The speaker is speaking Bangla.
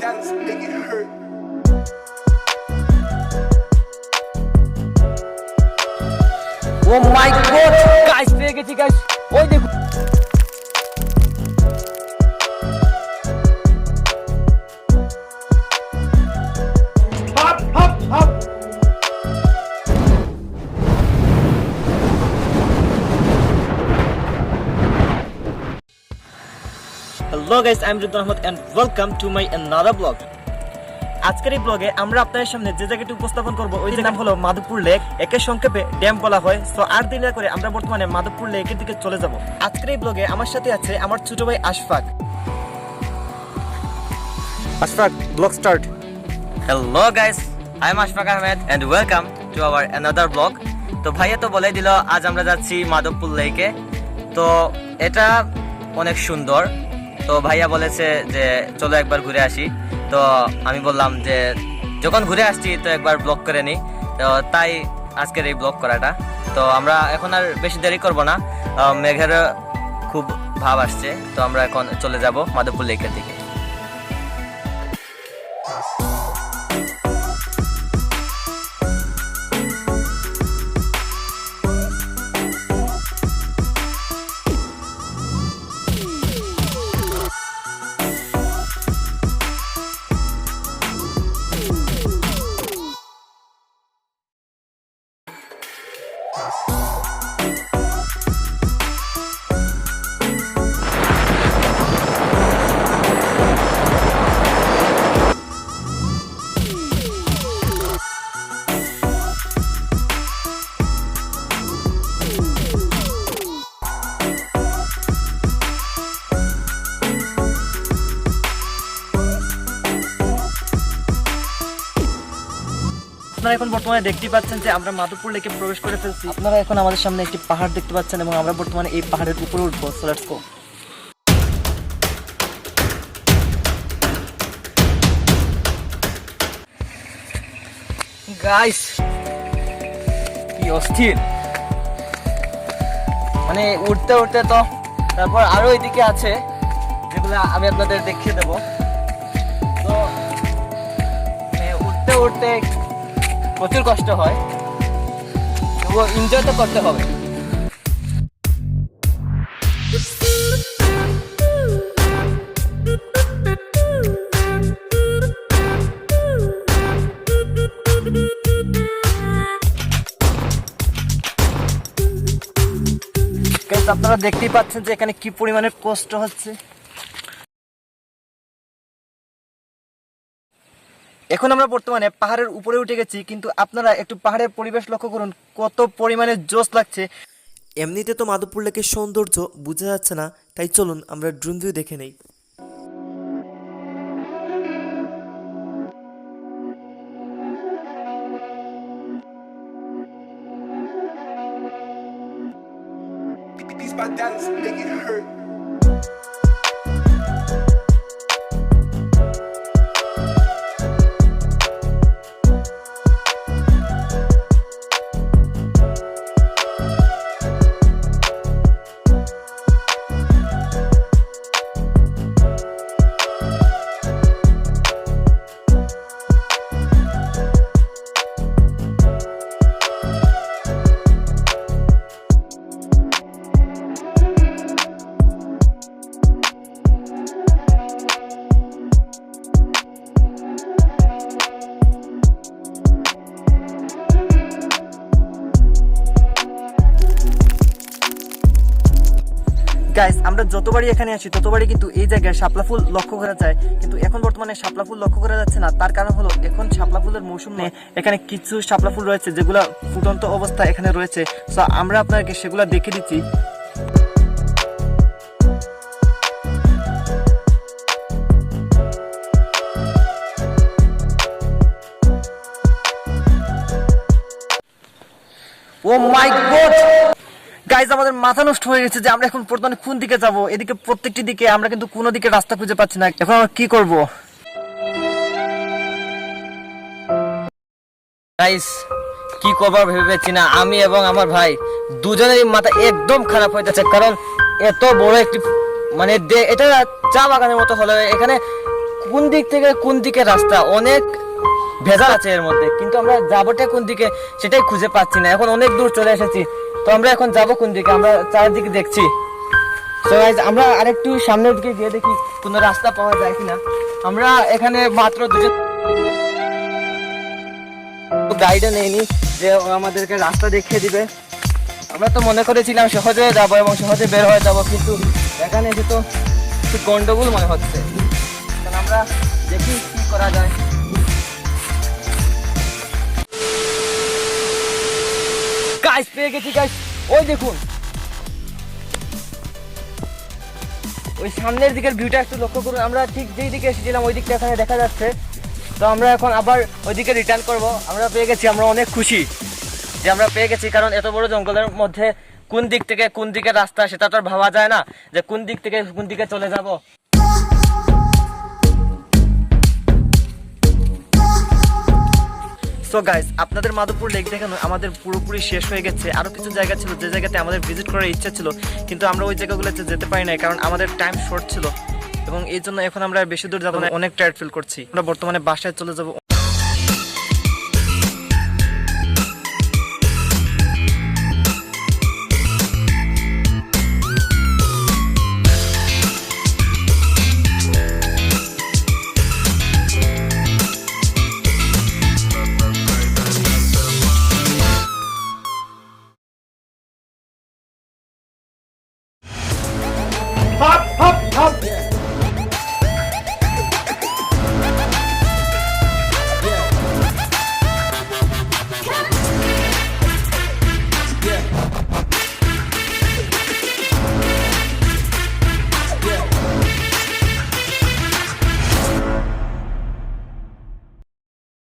dance, make it hurt. Oh my God guys পেয়ে গেছি গাইস ওই দেখুন hello guys I am Ridul Ahmed and welcome to my another blog আজকের এই ব্লগে আমরা আপনাদের সামনে যে জায়গাটি উপস্থাপন করব ওই নাম হলো মাধবপুর লেক। একে সংক্ষেপে ড্যাম বলা হয়। সো আর দেরি না করে আমরা বর্তমানে মাধবপুর লেকের দিকে চলে যাব। আজকের এই ব্লগে আমার সাথে আছে আমার ছোট ভাই Ashfaq. Ashfaq blog start hello guys I am Ashfaq Ahmed and welcome to our another blog তো ভাইয়া তো বলে দিল আজ আমরা যাচ্ছি মাধবপুর লেকে। তো এটা অনেক সুন্দর। তো ভাইয়া বলেছে যে, চলো একবার ঘুরে আসি। তো আমি বললাম যে, যখন ঘুরে আসছি, তো একবার ব্লগ করে নিই তো তাই আজকের এই ব্লগ করাটা। তো আমরা এখন আর বেশি দেরি করব না। মেঘের খুব ভাব আসছে। তো আমরা এখন চলে যাব মাধবপুর লেকের দিকে। আপনারা এখন বর্তমানে দেখতেই পাচ্ছেন যে আমরা মাধবপুর লেকে প্রবেশ করে ফেলছি। আপনারা এখন আমাদের সামনে একটি পাহাড় দেখতে পাচ্ছেন এবং আমরা বর্তমানে এই পাহাড়ের উপরে উঠবো। সো লেটস গাইস কি অস্থির। মানে উঠতে উঠতে তো তারপর আরও এদিকে আছে, যেগুলো আমি আপনাদের দেখিয়ে দেবো। তো মানে উঠতে উঠতে প্রচুর কষ্ট হয়। তবুও এনজয় তো করতে হবে। আপনারা দেখতেই পাচ্ছেন যে এখানে কি পরিমাণে কষ্ট হচ্ছে। এখন আমরা বর্তমানে পাহাড়ের উপরে উঠে গেছি কিন্তু আপনারা একটু পাহাড়ের পরিবেশ লক্ষ্য করুন কত পরিমাণে জোশ লাগছে এমনিতে তো মাধবপুর লেকের সৌন্দর্য বোঝা যাচ্ছে না তাই চলুন আমরা ড্রোন ভিউ দেখে নেই These my dance, make it hurt. Guys আমরা যতবারই এখানে আসি ততবারই কিন্তু এই জায়গায় শাপলা ফুল লক্ষ্য করা যায়। কিন্তু এখন বর্তমানে শাপলা ফুল লক্ষ্য করা যাচ্ছে না। তার কারণ হলো, এখন শাপলা ফুলের মৌসুম নেই। এখানে কিছু শাপলা ফুল রয়েছে, যেগুলো ফুটন্ত অবস্থা এখানে রয়েছে। সো আমরা আপনাকে সেগুলো দেখে দিচ্ছি। ও মাই গড গাইজ আমাদের মাথা নষ্ট হয়ে গেছে যে আমরা এখন বর্তমানে কোন দিকে যাব? এদিকে প্রত্যেকটি দিকে আমরা কিন্তু কোনো দিকে রাস্তা খুঁজে পাচ্ছি না। এখন আমরা কি করব? গাইস কি করবার ভেবে পাচ্ছি না? আমি এবং আমার ভাই দুজনেরই মাথা একদম খারাপ হয়ে যাচ্ছে। কারণ এত বড় একটি মানে এটা চা বাগানের মতো হলো এখানে কোন দিক থেকে কোন দিকে রাস্তা? অনেক ভেজাল আছে এর মধ্যে। কিন্তু আমরা যাবোটা কোন দিকে সেটাই খুঁজে পাচ্ছি না। এখন অনেক দূর চলে এসেছি। তো আমরা এখন যাব কোন দিকে? আমরা চারিদিকে দেখছি। তো আমরা আরেকটু সামনের দিকে গিয়ে দেখি কোনো রাস্তা পাওয়া যায় কিনা। আমরা এখানে মাত্র দুজন গাইডও নেইনি যে আমাদেরকে রাস্তা দেখিয়ে দিবে। আমরা তো মনে করেছিলাম সহজে যাব এবং সহজে বের হয়ে যাব, কিন্তু এখানে এসে তো একটু গন্ডগোল মনে হচ্ছে। আমরা দেখি পেয়ে গেছি গাইস ওই দেখুন। ওই সামনের দিকের ভিউটা একটু লক্ষ্য করুন। আমরা ঠিক যেই দিকে এসেছিলাম, ওই দিকটা এখানে দেখা যাচ্ছে। তো আমরা এখন আবার ওইদিকে রিটার্ন করব। আমরা পেয়ে গেছি, আমরা অনেক খুশি যে আমরা পেয়ে গেছি, কারণ এত বড় জঙ্গলের মধ্যে কোন দিক থেকে কোন দিকে রাস্তা, সেটা তো আর ভাবা যায় না যে কোন দিক থেকে কোন দিকে চলে যাব। সো গাইস আপনাদের মাধবপুর লেক দেখানো আমাদের পুরোপুরি শেষ হয়ে গেছে। আরও কিছু জায়গা ছিল, যে জায়গাতে আমাদের ভিজিট করার ইচ্ছা ছিল, কিন্তু আমরা ওই জায়গাগুলোতে যেতে পারি নাই কারণ আমাদের টাইম শর্ট ছিল। এবং এই জন্য এখন আমরা বেশি দূর যাব অনেক টায়ার্ড ফিল করছি। আমরা বর্তমানে বাসায় চলে যাব hop, hop!